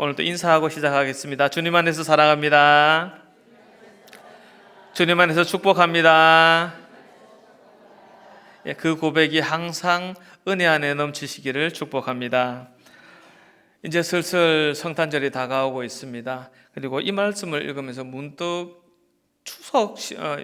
오늘도 인사하고 시작하겠습니다. 주님 안에서 사랑합니다. 주님 안에서 축복합니다. 예, 그 고백이 항상 은혜 안에 넘치시기를 축복합니다. 이제 슬슬 성탄절이 다가오고 있습니다. 그리고 이 말씀을 읽으면서 문득 추석 시- 어,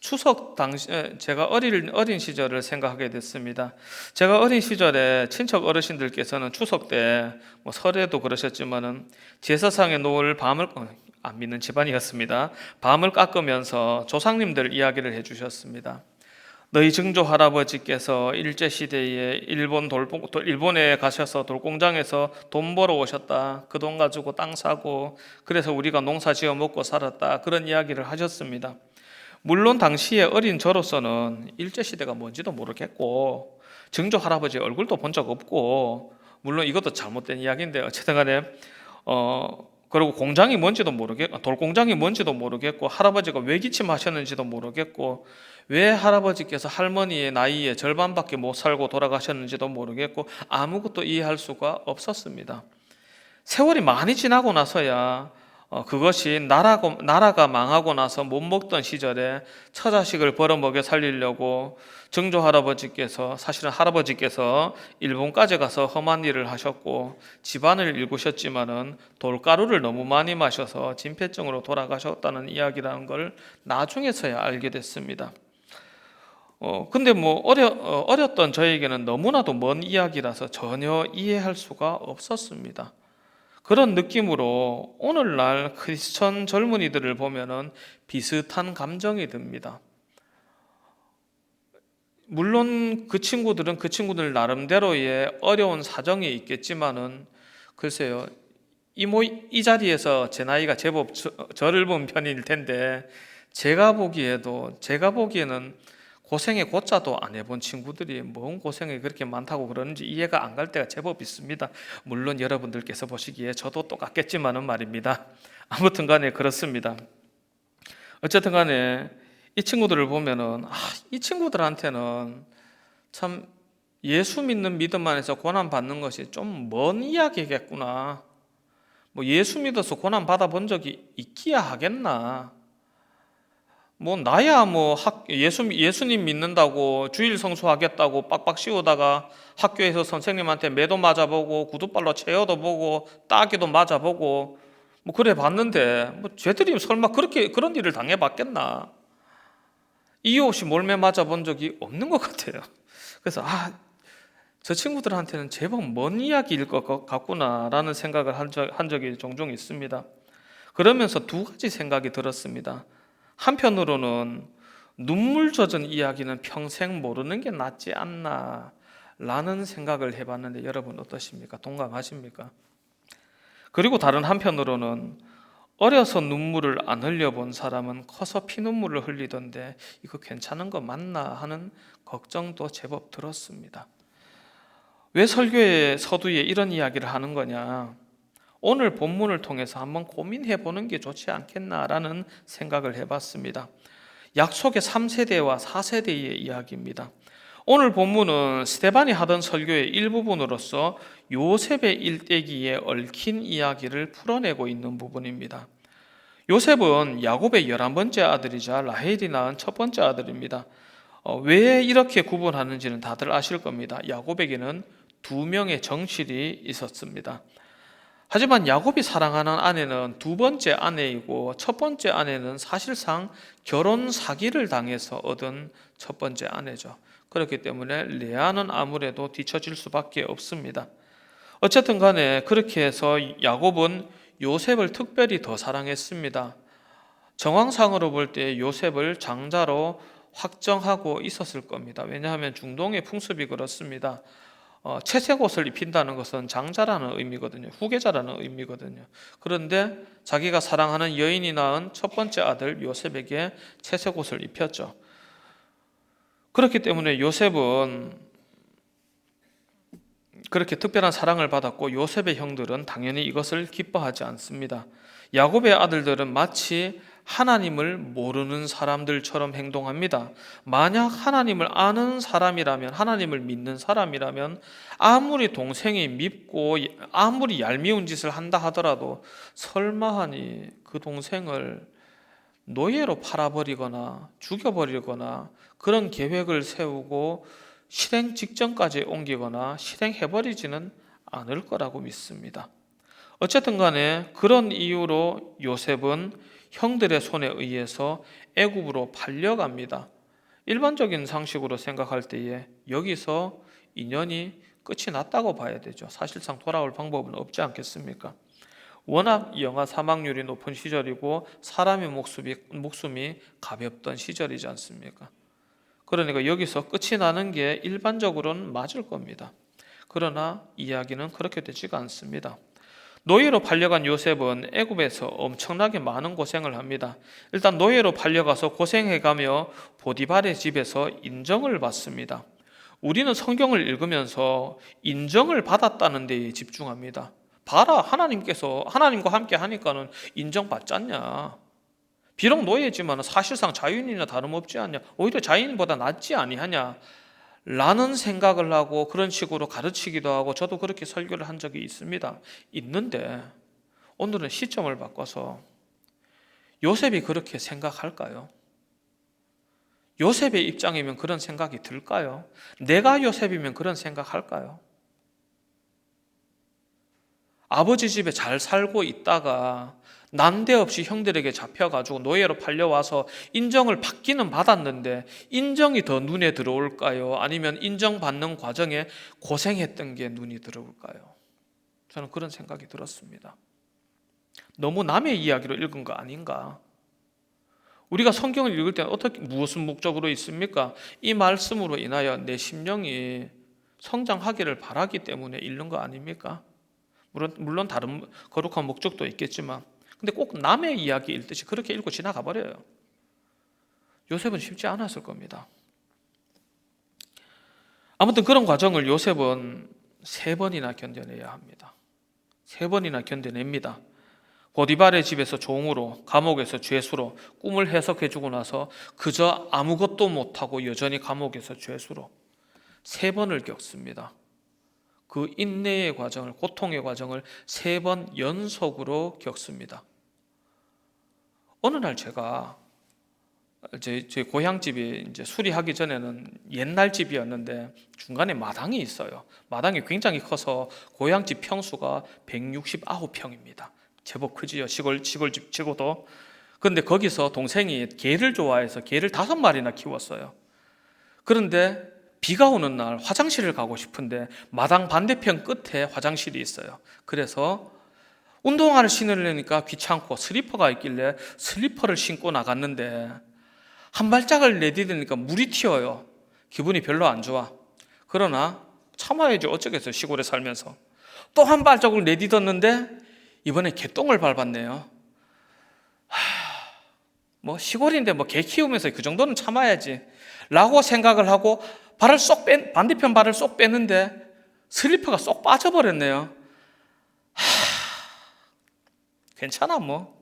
추석 당시 에, 제가 어린 어린 시절을 생각하게 됐습니다. 제가 어린 시절에 친척 어르신들께서는 추석 때 뭐 설에도 그러셨지만은 제사상에 놓을 밤을 어, 안 믿는 집안이었습니다. 밤을 깎으면서 조상님들 이야기를 해주셨습니다. 너희 증조 할아버지께서 일제 시대에 일본 돌 일본에 가셔서 돌공장에서 돈 벌어 오셨다. 그 돈 가지고 땅 사고 그래서 우리가 농사 지어 먹고 살았다. 그런 이야기를 하셨습니다. 물론 당시에 어린 저로서는 일제 시대가 뭔지도 모르겠고 증조 할아버지 얼굴도 본 적 없고 물론 이것도 잘못된 이야기인데 어쨌든 간에 어 그리고 공장이 뭔지도 모르겠고 돌공장이 뭔지도 모르겠고 할아버지가 왜 기침하셨는지도 모르겠고 왜 할아버지께서 할머니의 나이에 절반밖에 못 살고 돌아가셨는지도 모르겠고 아무것도 이해할 수가 없었습니다. 세월이 많이 지나고 나서야 어, 그것이 나라고, 나라가 망하고 나서 못 먹던 시절에 처자식을 벌어먹여 살리려고 증조 할아버지께서 사실은 할아버지께서 일본까지 가서 험한 일을 하셨고 집안을 일구셨지만은 돌가루를 너무 많이 마셔서 진폐증으로 돌아가셨다는 이야기라는 걸 나중에서야 알게 됐습니다. 어 근데 뭐 어려 어, 어렸던 저에게는 너무나도 먼 이야기라서 전혀 이해할 수가 없었습니다. 그런 느낌으로 오늘날 크리스천 젊은이들을 보면은 비슷한 감정이 듭니다. 물론 그 친구들은 그 친구들 나름대로의 어려운 사정이 있겠지만은 글쎄요. 이모 이 자리에서 제 나이가 제법 저, 저를 본 편일 텐데 제가 보기에도 제가 보기에는 고생의 고자도 안 해본 친구들이 뭔 고생이 그렇게 많다고 그러는지 이해가 안 갈 때가 제법 있습니다. 물론 여러분들께서 보시기에 저도 똑같겠지만은 말입니다. 아무튼 간에 그렇습니다. 어쨌든 간에 이 친구들을 보면은 아, 이 친구들한테는 참 예수 믿는 믿음 안에서 고난 받는 것이 좀 먼 이야기겠구나. 뭐 예수 믿어서 고난 받아본 적이 있기야 하겠나. 뭐 나야 뭐 학, 예수 예수님 믿는다고 주일 성수하겠다고 빡빡 씌우다가 학교에서 선생님한테 매도 맞아보고 구두발로 채워도 보고 따기도 맞아보고 뭐 그래 봤는데 뭐 쟤들이 설마 그렇게 그런 일을 당해 봤겠나 이유 없이 몰매 맞아본 적이 없는 것 같아요. 그래서 아. 저 친구들한테는 제법 먼 이야기일 것 같구나라는 생각을 한, 적, 한 적이 종종 있습니다. 그러면서 두 가지 생각이 들었습니다. 한편으로는 눈물 젖은 이야기는 평생 모르는 게 낫지 않나 라는 생각을 해봤는데 여러분 어떠십니까? 동감하십니까? 그리고 다른 한편으로는 어려서 눈물을 안 흘려본 사람은 커서 피눈물을 흘리던데 이거 괜찮은 거 맞나 하는 걱정도 제법 들었습니다. 왜 설교의 서두에 이런 이야기를 하는 거냐? 오늘 본문을 통해서 한번 고민해 보는 게 좋지 않겠나라는 생각을 해 봤습니다. 약속의 3세대와 4세대의 이야기입니다. 오늘 본문은 스테반이 하던 설교의 일부분으로서 요셉의 일대기에 얽힌 이야기를 풀어내고 있는 부분입니다. 요셉은 야곱의 열한 번째 아들이자 라헬이 낳은 첫 번째 아들입니다. 어, 왜 이렇게 구분하는지는 다들 아실 겁니다. 야곱에게는 두 명의 정실이 있었습니다. 하지만 야곱이 사랑하는 아내는 두 번째 아내이고 첫 번째 아내는 사실상 결혼 사기를 당해서 얻은 첫 번째 아내죠. 그렇기 때문에 레아는 아무래도 뒤처질 수밖에 없습니다. 어쨌든 간에 그렇게 해서 야곱은 요셉을 특별히 더 사랑했습니다. 정황상으로 볼 때 요셉을 장자로 확정하고 있었을 겁니다. 왜냐하면 중동의 풍습이 그렇습니다. 어, 채색 옷을 입힌다는 것은 장자라는 의미거든요. 후계자라는 의미거든요. 그런데 자기가 사랑하는 여인이 낳은 첫 번째 아들 요셉에게 채색 옷을 입혔죠. 그렇기 때문에 요셉은 그렇게 특별한 사랑을 받았고 요셉의 형들은 당연히 이것을 기뻐하지 않습니다. 야곱의 아들들은 마치 하나님을 모르는 사람들처럼 행동합니다. 만약 하나님을 아는 사람이라면, 하나님을 믿는 사람이라면, 아무리 동생이 밉고, 아무리 얄미운 짓을 한다 하더라도, 설마하니 그 동생을 노예로 팔아버리거나 죽여버리거나 그런 계획을 세우고 실행 직전까지 옮기거나 실행해버리지는 않을 거라고 믿습니다. 어쨌든 간에 그런 이유로 요셉은 형들의 손에 의해서 애굽으로 팔려갑니다. 일반적인 상식으로 생각할 때에 여기서 인연이 끝이 났다고 봐야 되죠. 사실상 돌아올 방법은 없지 않겠습니까? 워낙 영아 사망률이 높은 시절이고 사람의 목숨이, 목숨이 가볍던 시절이지 않습니까? 그러니까 여기서 끝이 나는 게 일반적으로는 맞을 겁니다. 그러나 이야기는 그렇게 되지가 않습니다. 노예로 팔려간 요셉은 애굽에서 엄청나게 많은 고생을 합니다. 일단 노예로 팔려가서 고생해가며 보디발의 집에서 인정을 받습니다. 우리는 성경을 읽으면서 인정을 받았다는 데에 집중합니다. 봐라, 하나님께서 하나님과 함께 하니까는 인정받지 않냐? 비록 노예지만 사실상 자유인이나 다름없지 않냐? 오히려 자유인보다 낫지 아니하냐? 라는 생각을 하고 그런 식으로 가르치기도 하고 저도 그렇게 설교를 한 적이 있습니다. 있는데 오늘은 시점을 바꿔서 요셉이 그렇게 생각할까요? 요셉의 입장이면 그런 생각이 들까요? 내가 요셉이면 그런 생각할까요? 아버지 집에 잘 살고 있다가 난데없이 형들에게 잡혀가지고 노예로 팔려와서 인정을 받기는 받았는데 인정이 더 눈에 들어올까요? 아니면 인정받는 과정에 고생했던 게 눈이 들어올까요? 저는 그런 생각이 들었습니다. 너무 남의 이야기로 읽은 거 아닌가? 우리가 성경을 읽을 때는 어떻게 무슨 목적으로 있습니까? 이 말씀으로 인하여 내 심령이 성장하기를 바라기 때문에 읽는 거 아닙니까? 물론 물론 다른 거룩한 목적도 있겠지만 근데 꼭 남의 이야기 읽듯이 그렇게 읽고 지나가 버려요. 요셉은 쉽지 않았을 겁니다. 아무튼 그런 과정을 요셉은 세 번이나 견뎌내야 합니다. 세 번이나 견뎌냅니다. 보디발의 집에서 종으로, 감옥에서 죄수로 꿈을 해석해주고 나서 그저 아무것도 못하고 여전히 감옥에서 죄수로 세 번을 겪습니다. 그 인내의 과정을, 고통의 과정을 세 번 연속으로 겪습니다. 어느 날 제가 제, 제 고향집이 이제 수리하기 전에는 옛날 집이었는데 중간에 마당이 있어요. 마당이 굉장히 커서 고향집 평수가 169평입니다. 제법 크지요. 시골 시골집 치고도. 그런데 거기서 동생이 개를 좋아해서 개를 다섯 마리나 키웠어요. 그런데 비가 오는 날 화장실을 가고 싶은데 마당 반대편 끝에 화장실이 있어요. 그래서 운동화를 신으려니까 귀찮고 슬리퍼가 있길래 슬리퍼를 신고 나갔는데 한 발짝을 내디디니까 물이 튀어요. 기분이 별로 안 좋아. 그러나 참아야지 어쩌겠어요. 시골에 살면서. 또 한 발짝을 내디뎠는데 이번에 개똥을 밟았네요. 하, 뭐 시골인데 뭐 개 키우면서 그 정도는 참아야지. 라고 생각을 하고 발을 쏙 뺀, 반대편 발을 쏙 빼는데 슬리퍼가 쏙 빠져버렸네요. 괜찮아 뭐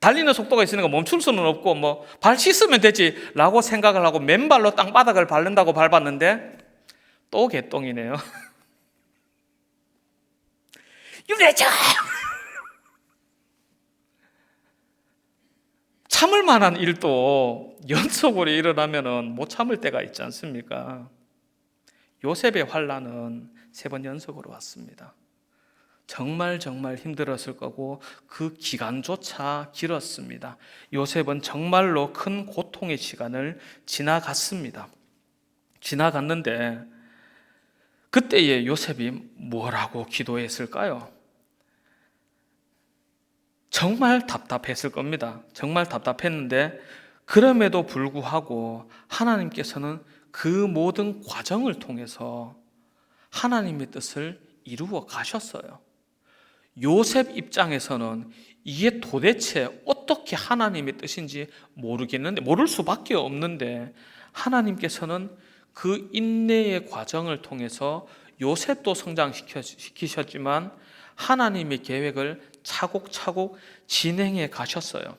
달리는 속도가 있으니까 멈출 수는 없고 뭐 발 씻으면 되지 라고 생각을 하고 맨발로 땅바닥을 밟는다고 밟았는데 또 개똥이네요. 유래자 참을 만한 일도 연속으로 일어나면은 못 참을 때가 있지 않습니까? 요셉의 환란은 세 번 연속으로 왔습니다. 정말 정말 힘들었을 거고 그 기간조차 길었습니다. 요셉은 정말로 큰 고통의 시간을 지나갔습니다. 지나갔는데 그때의 요셉이 뭐라고 기도했을까요? 정말 답답했을 겁니다. 정말 답답했는데 그럼에도 불구하고 하나님께서는 그 모든 과정을 통해서 하나님의 뜻을 이루어 가셨어요. 요셉 입장에서는 이게 도대체 어떻게 하나님의 뜻인지 모르겠는데 모를 수밖에 없는데 하나님께서는 그 인내의 과정을 통해서 요셉도 성장시키셨지만 하나님의 계획을 차곡차곡 진행해 가셨어요.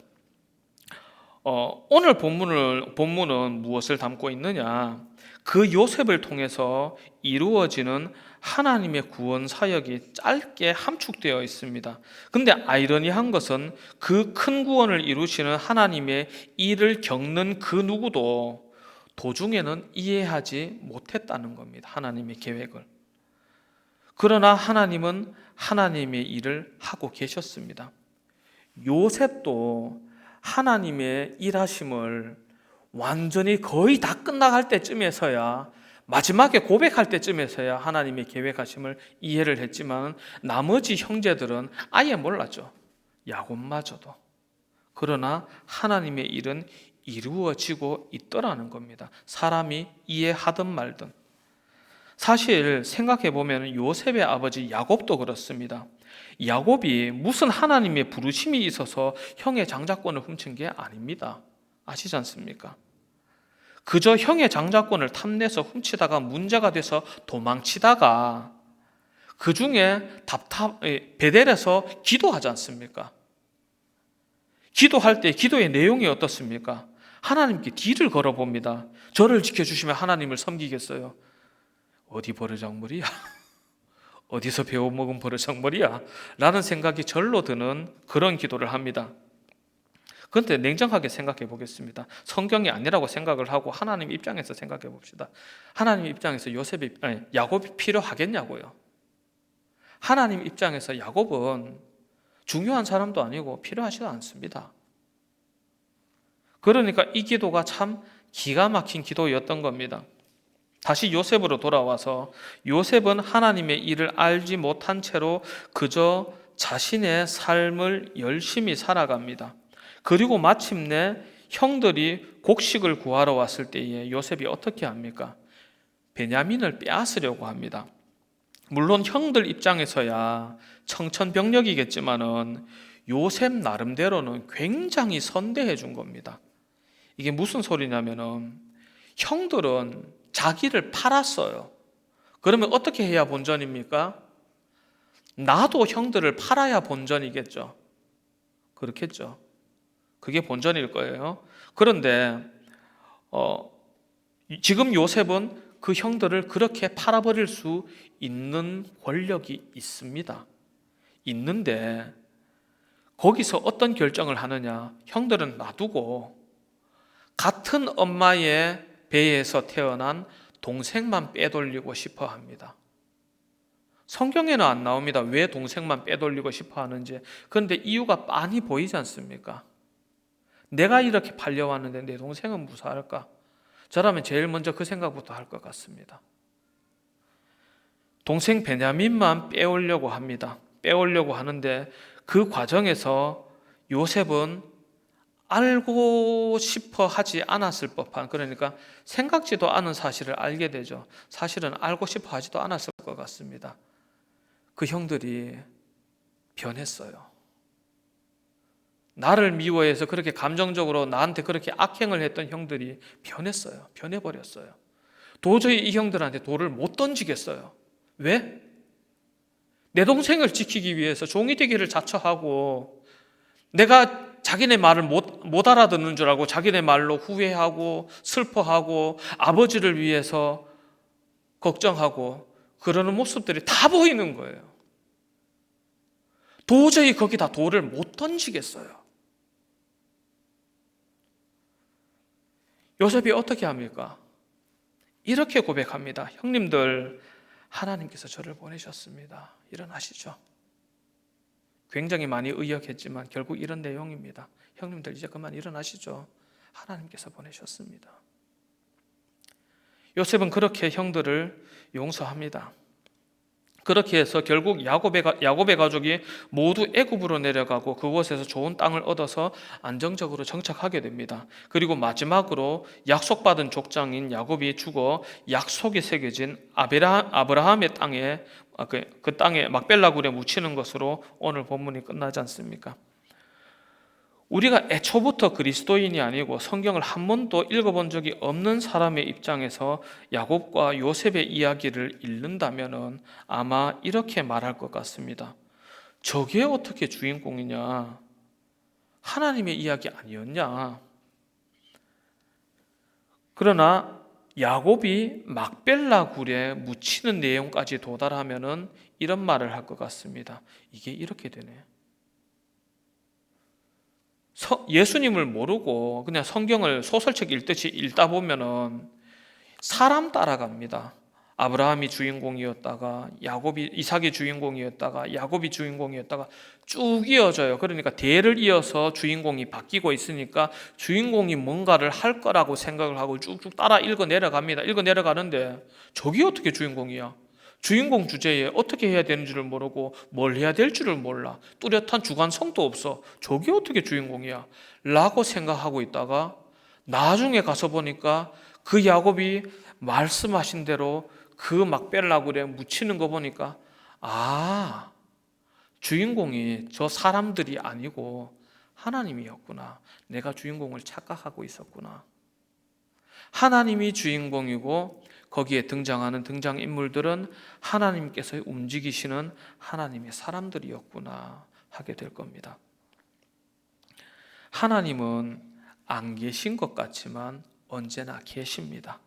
어, 오늘 본문을 본문은 무엇을 담고 있느냐? 그 요셉을 통해서 이루어지는 하나님의 구원 사역이 짧게 함축되어 있습니다. 근데 아이러니한 것은 그 큰 구원을 이루시는 하나님의 일을 겪는 그 누구도 도중에는 이해하지 못했다는 겁니다. 하나님의 계획을. 그러나 하나님은 하나님의 일을 하고 계셨습니다. 요셉도 하나님의 일하심을 완전히 거의 다 끝나갈 때쯤에서야 마지막에 고백할 때쯤에서야 하나님의 계획하심을 이해를 했지만 나머지 형제들은 아예 몰랐죠. 야곱마저도. 그러나 하나님의 일은 이루어지고 있더라는 겁니다. 사람이 이해하든 말든. 사실 생각해 보면 요셉의 아버지 야곱도 그렇습니다. 야곱이 무슨 하나님의 부르심이 있어서 형의 장자권을 훔친 게 아닙니다. 아시지 않습니까? 그저 형의 장자권을 탐내서 훔치다가 문제가 돼서 도망치다가 그 중에 답답 예, 베델에서 기도하지 않습니까? 기도할 때 기도의 내용이 어떻습니까? 하나님께 뒤를 걸어봅니다. 저를 지켜주시면 하나님을 섬기겠어요. 어디 버르장머리야? 어디서 배워먹은 버르장머리야? 라는 생각이 절로 드는 그런 기도를 합니다. 그런데 냉정하게 생각해 보겠습니다. 성경이 아니라고 생각을 하고 하나님 입장에서 생각해 봅시다. 하나님 입장에서 요셉이 아니, 야곱이 필요하겠냐고요. 하나님 입장에서 야곱은 중요한 사람도 아니고 필요하지도 않습니다. 그러니까 이 기도가 참 기가 막힌 기도였던 겁니다. 다시 요셉으로 돌아와서 요셉은 하나님의 일을 알지 못한 채로 그저 자신의 삶을 열심히 살아갑니다. 그리고 마침내 형들이 곡식을 구하러 왔을 때에 요셉이 어떻게 합니까? 베냐민을 빼앗으려고 합니다. 물론 형들 입장에서야 청천벽력이겠지만은 요셉 나름대로는 굉장히 선대해 준 겁니다. 이게 무슨 소리냐면은 형들은 자기를 팔았어요. 그러면 어떻게 해야 본전입니까? 나도 형들을 팔아야 본전이겠죠. 그렇겠죠. 그게 본전일 거예요. 그런데 어, 지금 요셉은 그 형들을 그렇게 팔아버릴 수 있는 권력이 있습니다. 있는데 거기서 어떤 결정을 하느냐? 형들은 놔두고 같은 엄마의 배에서 태어난 동생만 빼돌리고 싶어 합니다. 성경에는 안 나옵니다. 왜 동생만 빼돌리고 싶어 하는지. 그런데 이유가 빤히 보이지 않습니까? 내가 이렇게 팔려왔는데 내 동생은 무사할까? 저라면 제일 먼저 그 생각부터 할 것 같습니다. 동생 베냐민만 빼오려고 합니다. 빼오려고 하는데 그 과정에서 요셉은 알고 싶어 하지 않았을 법한 그러니까 생각지도 않은 사실을 알게 되죠. 사실은 알고 싶어 하지도 않았을 것 같습니다. 그 형들이 변했어요. 나를 미워해서 그렇게 감정적으로 나한테 그렇게 악행을 했던 형들이 변했어요. 변해버렸어요. 도저히 이 형들한테 돌을 못 던지겠어요. 왜? 내 동생을 지키기 위해서 종이 되기를 자처하고 내가 자기네 말을 못, 못 알아듣는 줄 알고 자기네 말로 후회하고 슬퍼하고 아버지를 위해서 걱정하고 그러는 모습들이 다 보이는 거예요. 도저히 거기다 돌을 못 던지겠어요. 요셉이 어떻게 합니까? 이렇게 고백합니다. 형님들, 하나님께서 저를 보내셨습니다. 일어나시죠. 굉장히 많이 의역했지만 결국 이런 내용입니다. 형님들 이제 그만 일어나시죠. 하나님께서 보내셨습니다. 요셉은 그렇게 형들을 용서합니다. 그렇게 해서 결국 야곱의, 야곱의 가족이 모두 애굽으로 내려가고 그곳에서 좋은 땅을 얻어서 안정적으로 정착하게 됩니다. 그리고 마지막으로 약속받은 족장인 야곱이 죽어 약속이 새겨진 아브라함의 땅에 아, 그, 그 땅에 막벨라굴에 묻히는 것으로 오늘 본문이 끝나지 않습니까? 우리가 애초부터 그리스도인이 아니고 성경을 한 번도 읽어본 적이 없는 사람의 입장에서 야곱과 요셉의 이야기를 읽는다면 아마 이렇게 말할 것 같습니다. 저게 어떻게 주인공이냐? 하나님의 이야기 아니었냐? 그러나 야곱이 막벨라 굴에 묻히는 내용까지 도달하면은 이런 말을 할 것 같습니다. 이게 이렇게 되네. 서- 예수님을 모르고 그냥 성경을 소설책 읽듯이 읽다 보면은 사람 따라갑니다. 아브라함이 주인공이었다가 야곱이 이삭이 주인공이었다가 야곱이 주인공이었다가 쭉 이어져요. 그러니까 대를 이어서 주인공이 바뀌고 있으니까 주인공이 뭔가를 할 거라고 생각을 하고 쭉쭉 따라 읽어 내려갑니다. 읽어 내려가는데 저기 어떻게 주인공이야? 주인공 주제에 어떻게 해야 되는지를 모르고 뭘 해야 될 줄을 몰라. 뚜렷한 주관성도 없어. 저게 어떻게 주인공이야? 라고 생각하고 있다가 나중에 가서 보니까 그 야곱이 말씀하신 대로 그 막벨라굴에 묻히는 거 보니까 아 주인공이 저 사람들이 아니고 하나님이었구나. 내가 주인공을 착각하고 있었구나. 하나님이 주인공이고 거기에 등장하는 등장 인물들은 하나님께서 움직이시는 하나님의 사람들이었구나 하게 될 겁니다. 하나님은 안 계신 것 같지만 언제나 계십니다.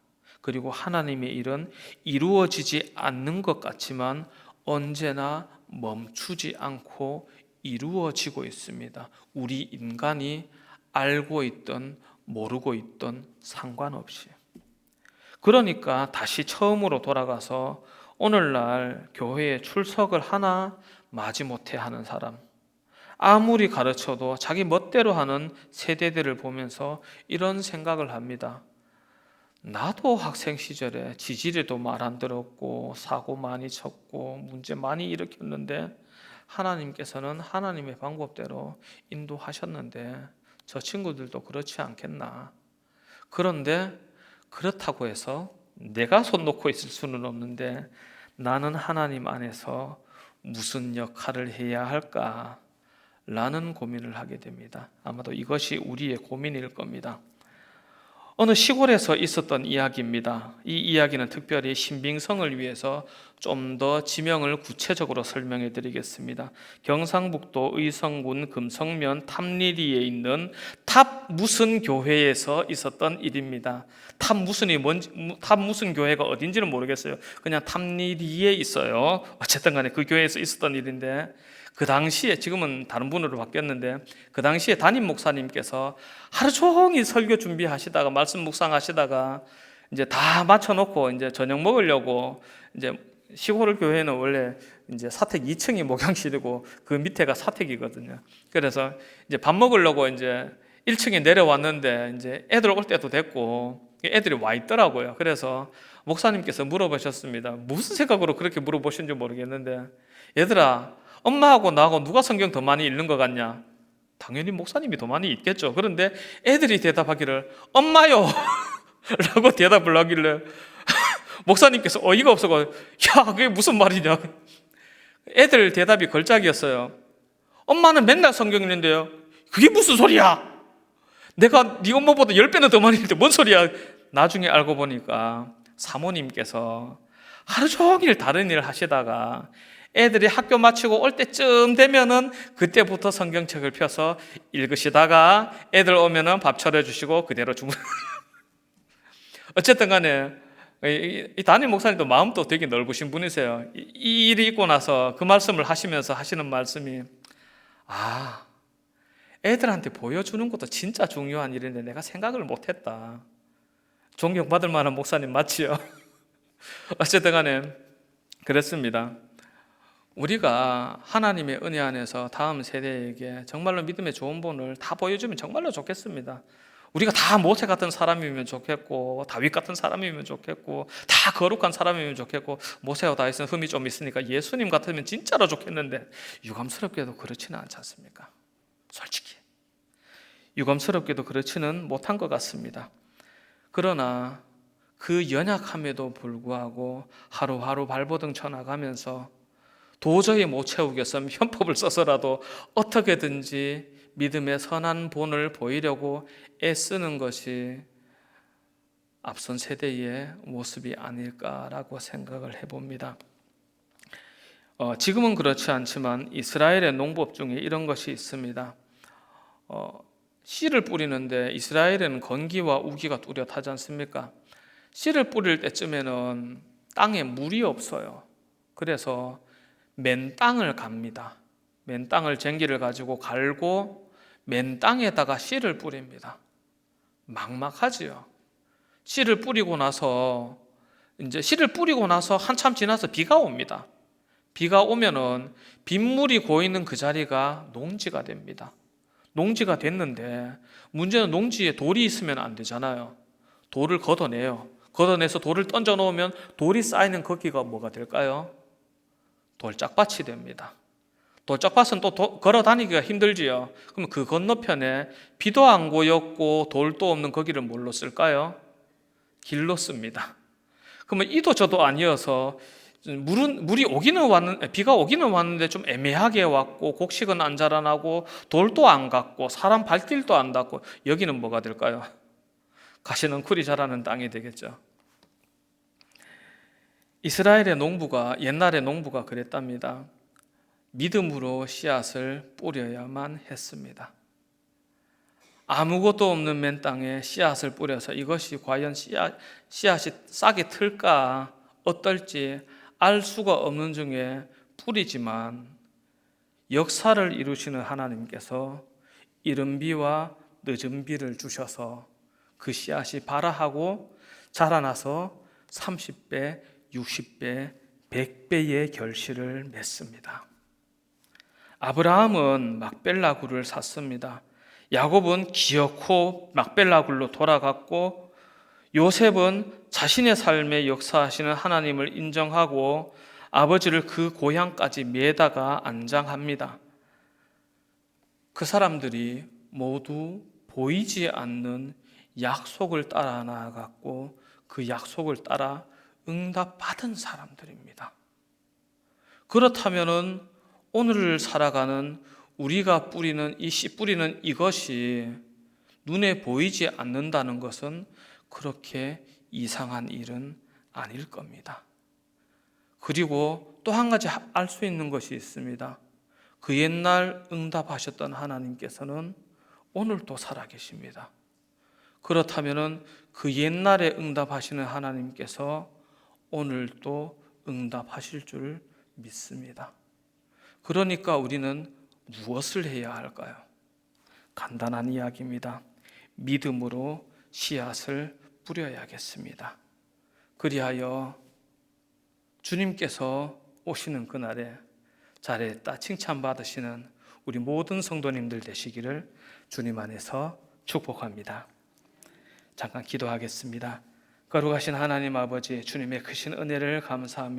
그리고 하나님의 일은 이루어지지 않는 것 같지만 언제나 멈추지 않고 이루어지고 있습니다. 우리 인간이 알고 있던 모르고 있던 상관없이. 그러니까 다시 처음으로 돌아가서 오늘날 교회에 출석을 하나 마지 못해 하는 사람. 아무리 가르쳐도 자기 멋대로 하는 세대들을 보면서 이런 생각을 합니다. 나도 학생 시절에 지지리도 말 안 들었고 사고 많이 쳤고 문제 많이 일으켰는데 하나님께서는 하나님의 방법대로 인도하셨는데 저 친구들도 그렇지 않겠나. 그런데 그렇다고 해서 내가 손 놓고 있을 수는 없는데 나는 하나님 안에서 무슨 역할을 해야 할까? 라는 고민을 하게 됩니다. 아마도 이것이 우리의 고민일 겁니다. 어느 시골에서 있었던 이야기입니다. 이 이야기는 특별히 신빙성을 위해서 좀 더 지명을 구체적으로 설명해 드리겠습니다. 경상북도 의성군 금성면 탑리리에 있는 탑 무슨 교회에서 있었던 일입니다. 탑 무슨이 뭔지, 탑 무슨 교회가 어딘지는 모르겠어요. 그냥 탑리리에 있어요. 어쨌든 간에 그 교회에서 있었던 일인데 그 당시에 지금은 다른 분으로 바뀌었는데 그 당시에 담임 목사님께서 하루 종일 설교 준비하시다가 말씀 묵상하시다가 이제 다 맞춰놓고 이제 저녁 먹으려고 이제 시골 교회는 원래 이제 사택 2층이 목양실이고 그 밑에가 사택이거든요. 그래서 이제 밥 먹으려고 이제 1층에 내려왔는데 이제 애들 올 때도 됐고 애들이 와 있더라고요. 그래서 목사님께서 물어보셨습니다. 무슨 생각으로 그렇게 물어보신지 모르겠는데 얘들아 엄마하고 나하고 누가 성경 더 많이 읽는 것 같냐? 당연히 목사님이 더 많이 읽겠죠. 그런데 애들이 대답하기를 엄마요 라고 대답을 하길래 목사님께서 어이가 없어가 야 그게 무슨 말이냐. 애들 대답이 걸작이었어요. 엄마는 맨날 성경 읽는데요. 그게 무슨 소리야? 내가 네 엄마보다 열 배는 더 많이 읽는데 뭔 소리야? 나중에 알고 보니까 사모님께서 하루 종일 다른 일을 하시다가 애들이 학교 마치고 올 때쯤 되면은 그때부터 성경책을 펴서 읽으시다가 애들 오면은 밥 차려 주시고 그대로 주무 어쨌든 간에 이, 이 담임 목사님도 마음도 되게 넓으신 분이세요. 이, 이 일이 있고 나서 그 말씀을 하시면서 하시는 말씀이 아 애들한테 보여주는 것도 진짜 중요한 일인데 내가 생각을 못했다. 존경받을 만한 목사님 맞지요? 어쨌든 간에 그랬습니다. 우리가 하나님의 은혜 안에서 다음 세대에게 정말로 믿음의 좋은 본을 다 보여주면 정말로 좋겠습니다. 우리가 다 모세 같은 사람이면 좋겠고 다윗 같은 사람이면 좋겠고 다 거룩한 사람이면 좋겠고 모세와 다윗은 흠이 좀 있으니까 예수님 같으면 진짜로 좋겠는데 유감스럽게도 그렇지는 않지 않습니까? 솔직히 유감스럽게도 그렇지는 못한 것 같습니다. 그러나 그 연약함에도 불구하고 하루하루 발버둥 쳐나가면서 도저히 못 채우겠으면 편법을 써서라도 어떻게든지 믿음의 선한 본을 보이려고 애쓰는 것이 앞선 세대의 모습이 아닐까라고 생각을 해봅니다. 어, 지금은 그렇지 않지만 이스라엘의 농법 중에 이런 것이 있습니다. 어, 씨를 뿌리는데 이스라엘에는 건기와 우기가 뚜렷하지 않습니까? 씨를 뿌릴 때쯤에는 땅에 물이 없어요. 그래서 맨 땅을 갑니다. 맨 땅을 쟁기를 가지고 갈고 맨 땅에다가 씨를 뿌립니다. 막막하지요. 씨를 뿌리고 나서 이제 씨를 뿌리고 나서 한참 지나서 비가 옵니다. 비가 오면은 빗물이 고이는 그 자리가 농지가 됩니다. 농지가 됐는데 문제는 농지에 돌이 있으면 안 되잖아요. 돌을 걷어내요. 걷어내서 돌을 던져 놓으면 돌이 쌓이는 거기가 뭐가 될까요? 돌짝밭이 됩니다. 돌짝밭은 또 도- 걸어 다니기가 힘들지요. 그럼 그 건너편에 비도 안 고였고 돌도 없는 거기를 뭘로 쓸까요? 길로 씁니다. 그러면 이도 저도 아니어서 물은 물이 오기는 왔는 비가 오기는 왔는데 좀 애매하게 왔고 곡식은 안 자라나고 돌도 안 갔고 사람 발길도 안 닿고 여기는 뭐가 될까요? 가시는 쿨이 자라는 땅이 되겠죠. 이스라엘의 농부가 옛날의 농부가 그랬답니다. 믿음으로 씨앗을 뿌려야만 했습니다. 아무것도 없는 맨 땅에 씨앗을 뿌려서 이것이 과연 씨앗, 씨앗이 싹이 틀까 어떨지 알 수가 없는 중에 뿌리지만 역사를 이루시는 하나님께서 이른 비와 늦은 비를 주셔서 그 씨앗이 발아하고 자라나서 30배, 60배, 100배의 결실을 맺습니다. 아브라함은 막벨라 굴을 샀습니다. 야곱은 기어코 막벨라 굴로 돌아갔고 요셉은 자신의 삶에 역사하시는 하나님을 인정하고 아버지를 그 고향까지 메다가 안장합니다. 그 사람들이 모두 보이지 않는 약속을 따라 나아갔고 그 약속을 따라 응답받은 사람들입니다. 그렇다면은 오늘을 살아가는 우리가 뿌리는 이 씨 뿌리는 이것이 눈에 보이지 않는다는 것은 그렇게 이상한 일은 아닐 겁니다. 그리고 또 한 가지 알 수 있는 것이 있습니다. 그 옛날 응답하셨던 하나님께서는 오늘도 살아계십니다. 그렇다면은 그 옛날에 응답하시는 하나님께서 오늘도 응답하실 줄 믿습니다. 그러니까 우리는 무엇을 해야 할까요? 간단한 이야기입니다. 믿음으로 씨앗을 뿌려야겠습니다. 그리하여 주님께서 오시는 그날에 잘했다 칭찬받으시는 우리 모든 성도님들 되시기를 주님 안에서 축복합니다. 잠깐 기도하겠습니다. 거룩하신 하나님 아버지 주님의 크신 은혜를 감사합니다.